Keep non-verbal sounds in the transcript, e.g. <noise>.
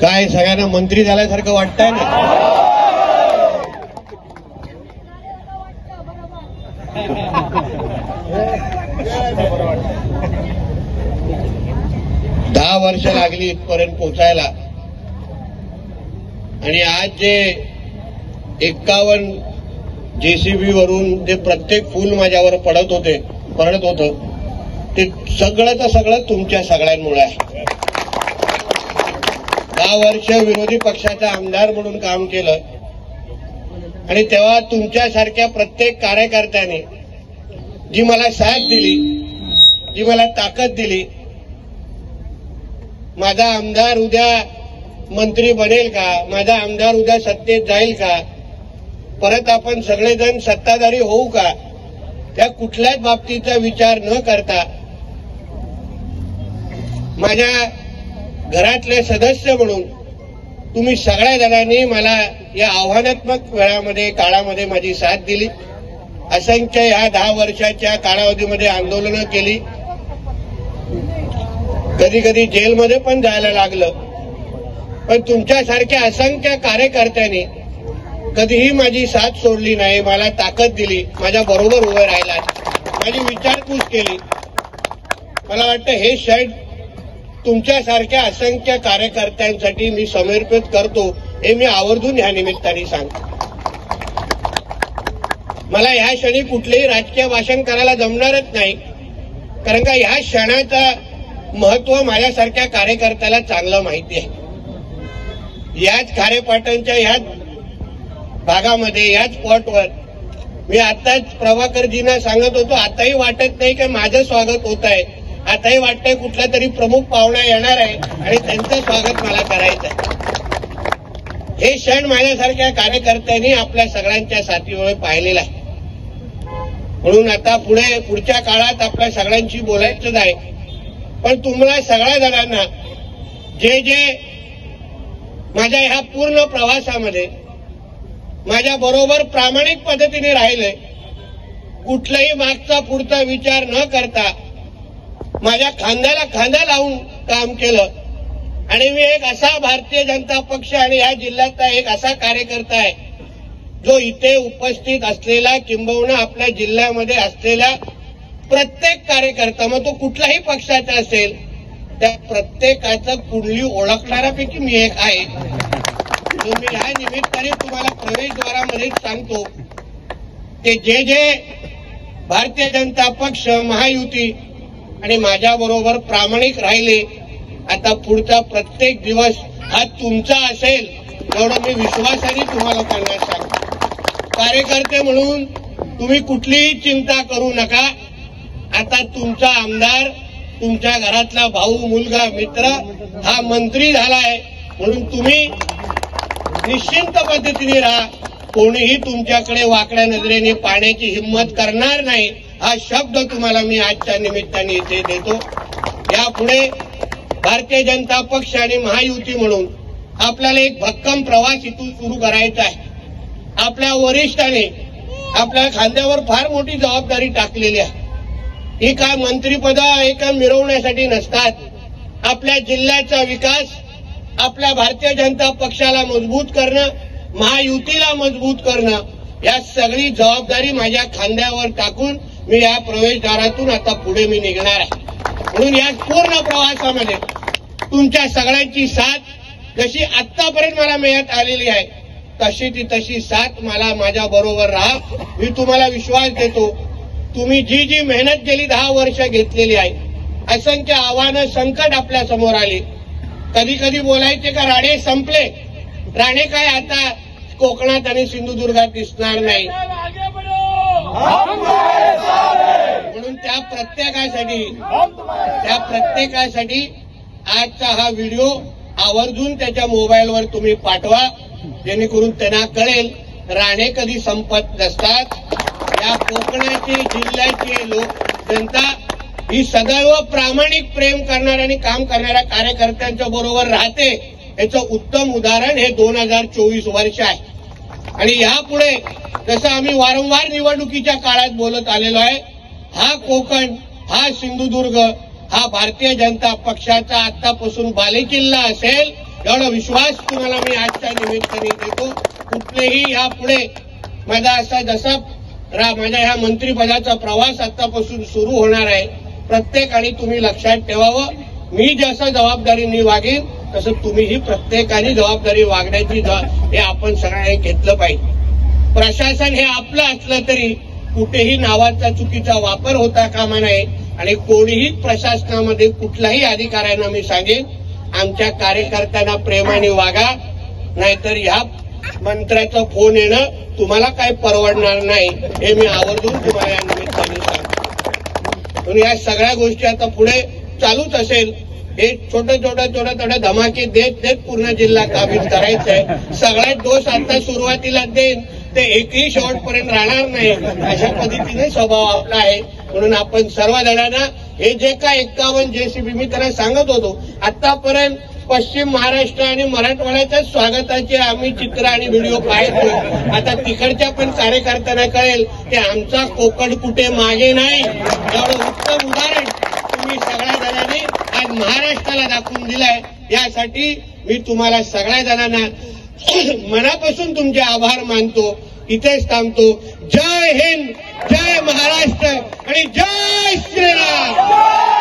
काय सगळ्यांना मंत्री झाल्यासारखं वाटतंय ना? दहा वर्ष लागली इथपर्यंत पोचायला. आणि आज जे एक्कावन्न जेसीबी वरून जे प्रत्येक फूल माझ्यावर पडत होते पडत होतं ते सगळं तर सगळं तुमच्या सगळ्यांमुळे आहे. दहा वर्ष विरोधी पक्षाचा आमदार म्हणून काम केलं. आणि तेव्हा तुमच्यासारख्या प्रत्येक कार्यकर्त्याने जी मला साथ दिली जी मला ताकद दिली माझा आमदार उद्या मंत्री बनेल का? माझा आमदार उद्या सत्तेत जाईल का? परत आपण सगळेजण सत्ताधारी होऊ का? त्या कुठल्याच बाबतीचा विचार न करता माझ्या घरातले सदस्य म्हणून तुम्ही सगळ्या जणांनी मला या आव्हानात्मक वेळामध्ये काळामध्ये माझी साथ दिली. असंख्य या दहा वर्षाच्या कालावधीमध्ये आंदोलनं केली. कधी कधी जेलमध्ये पण जायला लागलं. पण तुमच्यासारख्या असंख्य कार्यकर्त्यांनी कधीही माझी साथ सोडली नाही मला ताकद दिली माझ्या बरोबर उभे राहिला माझी विचारपूस केली. मला वाटतं हे शर्ट तुमच्यासारख्या असंख्य कार्यकर्त्यांसाठी मी समर्पित करतो हे मी आवर्जून ह्या निमित्ताने सांगतो. मला ह्या क्षणी कुठलेही राजकीय भाषण करायला जमणारच नाही कारण का ह्या क्षणाचं महत्त्व माझ्यासारख्या कार्यकर्त्याला चांगलं माहिती आहे. याच खारेपाटणच्या ह्याच भागामध्ये याच स्पॉटवर मी आताच प्रभाकरजींना सांगत होतो आताही वाटत नाही की माझं स्वागत होत आहे आताही वाटतंय कुठला तरी प्रमुख पाहुणा येणार आहे आणि त्यांचं स्वागत मला करायचं आहे हे क्षण माझ्यासारख्या कार्यकर्त्यांनी आपल्या सगळ्यांच्या साथीमुळे पाहिलेला आहे. म्हणून आता पुढे पुढच्या काळात आपल्या सगळ्यांशी बोलायचंच आहे. पण तुम्हाला सगळ्या जणांना जे जे माझ्या ह्या पूर्ण प्रवासामध्ये माझ्या बरोबर प्रामाणिक पद्धतीने राहिले कुठलाही मागचा पुढचा विचार न करता माझ्या खांद्याला खांदा लावून काम केलं. आणि मी एक असा भारतीय जनता पक्ष आणि या जिल्ह्यातला एक असा कार्यकर्ता आहे जो इथे उपस्थित असलेला किंबहुना आपल्या जिल्ह्यामध्ये असलेला प्रत्येक कार्यकर्ता मग तो कुठल्याही पक्षाचा असेल त्या प्रत्येकाचं कुंडली ओळखणाऱ्यापैकी मी एक आहे. मी ह्या निमित्ताने तुम्हाला प्रवेशद्वारामध्ये सांगतो ते जे जे भारतीय जनता पक्ष महायुती आणि माझ्या बरोबर प्रामाणिक राहिले. आता पुढचा प्रत्येक दिवस हा तुमचा असेल एवढा मी विश्वासाने तुम्हाला त्यांना सांगतो कार्यकर्ते म्हणून तुम्ही कुठलीही चिंता करू नका. आता तुमचा आमदार तुमच्या घरातला भाऊ मुलगा मित्र हा मंत्री झालाय. म्हणून तुम्ही निश्चिंत पद्धतीने राहा. कोणीही तुमच्याकडे वाकड्या नजरेने पाण्याची हिंमत करणार नाही. हा शब्द तुम्हाला मी आजच्या निमित्ताने इथे देतो. यापुढे भारतीय जनता पक्ष आणि महायुती म्हणून आपल्याला एक भक्कम प्रवास इथून सुरू करायचा आहे. आपल्या वरिष्ठाने आपल्या खांद्यावर फार मोठी जबाबदारी टाकलेली आहे. ही काय मंत्रीपद एका मिरवण्यासाठी नसतात. आपल्या जिल्ह्याचा विकास आपल्या भारतीय जनता पक्षाला मजबूत करणं महायुतीला मजबूत करणं या सगळी जबाबदारी माझ्या खांद्यावर टाकून मी या प्रवेशद्वारातून आता पुढे मी निघणार आहे. म्हणून या पूर्ण प्रवासामध्ये तुमच्या सगळ्यांची साथ जशी आतापर्यंत मला मिळत आलेली आहे तशी ती तशी साथ मला माझ्या बरोबर राहा. मी तुम्हाला विश्वास देतो तुम्ही जी जी मेहनत गेली दहा वर्ष घेतलेली आहे असंख्य आव्हानं संकट आपल्यासमोर आली. कधी कधी बोलायचे का राणे संपले? राणे काय आता कोकणात आणि सिंधुदुर्गात दिसणार नाही. म्हणून त्या प्रत्येकासाठी त्या प्रत्येकासाठी आजचा हा व्हिडिओ आवर्जून त्याच्या मोबाईलवर तुम्ही पाठवा. जेणेकरून त्यांना कळेल राणे कधी संपत नसतात. या कोकणाची जिल्ह्याची लोक जनता ही सदैव प्रामाणिक प्रेम करणाऱ्या आणि काम करणाऱ्या कार्यकर्त्यांच्या बरोबर राहते. याचं उत्तम उदाहरण हे दोन हजार चोवीस वर्ष आहे. आणि यापुढे जसं आम्ही वारंवार निवडणुकीच्या काळात बोलत आलेलो आहे हा कोकण हा सिंधुदुर्ग हा भारतीय जनता पक्षाचा आतापासून बालेकिल्ला असेल एवढा विश्वास तुम्हाला मी आजच्या निमित्ताने देतो? कुठलेही यापुढे माझा असा जसा माझ्या ह्या मंत्रिपदाचा प्रवास आतापासून सुरू होणार आहे प्रत्येकाने तुम्ही लक्षात ठेवावं. मी जसं जबाबदारीने वागेन तसं तुम्हीही प्रत्येकाने जबाबदारी वागण्याची हे आपण सगळ्यांनी घेतलं पाहिजे. प्रशासन हे आपलं असलं तरी कुठेही नावाचा चुकीचा वापर होता कामा नये आणि कोणीही प्रशासनामध्ये कुठल्याही अधिकाऱ्यांना मी सांगेन. आमच्या कार्यकर्त्यांना प्रेमाने वागा नाहीतर ह्या मंत्र्याचा फोन येणं तुम्हाला काही परवडणार नाही हे मी आवर्जून तुम्हाला या निमित्ताने सांगतो. या सगळ्या गोष्टी आता पुढे चालूच असेल. हे छोट्या छोट्या छोट्या थोडं धमाके देत देत पूर्ण जिल्हा काबीज करायचंय. सगळ्यात दोष आता सुरुवातीला देईन. ते एकही शेवटपर्यंत राहणार नाही. अशा पद्धतीने स्वभाव आपला आहे. म्हणून आपण सर्व जणांना हे जे काय एक्कावन्न जेसीबी मी त्यांना सांगत होतो आतापर्यंत पश्चिम महाराष्ट्र आणि मराठवाड्याच्या स्वागताचे आम्ही चित्र आणि व्हिडिओ पाहतो आता तिकडच्या पण कार्यकर्त्यांना कळेल की आमचा कोकण कुठे मागे नाही. एवढं उत्तम उदाहरण तुम्ही सगळ्या जणांनी आज महाराष्ट्राला दाखवून दिलाय. यासाठी मी तुम्हाला सगळ्या जणांना <clears throat> मनापासून तुमचे आभार मानतो. इथेच थांबतो. जय हिंद जय महाराष्ट्र आणि जय श्रीराम.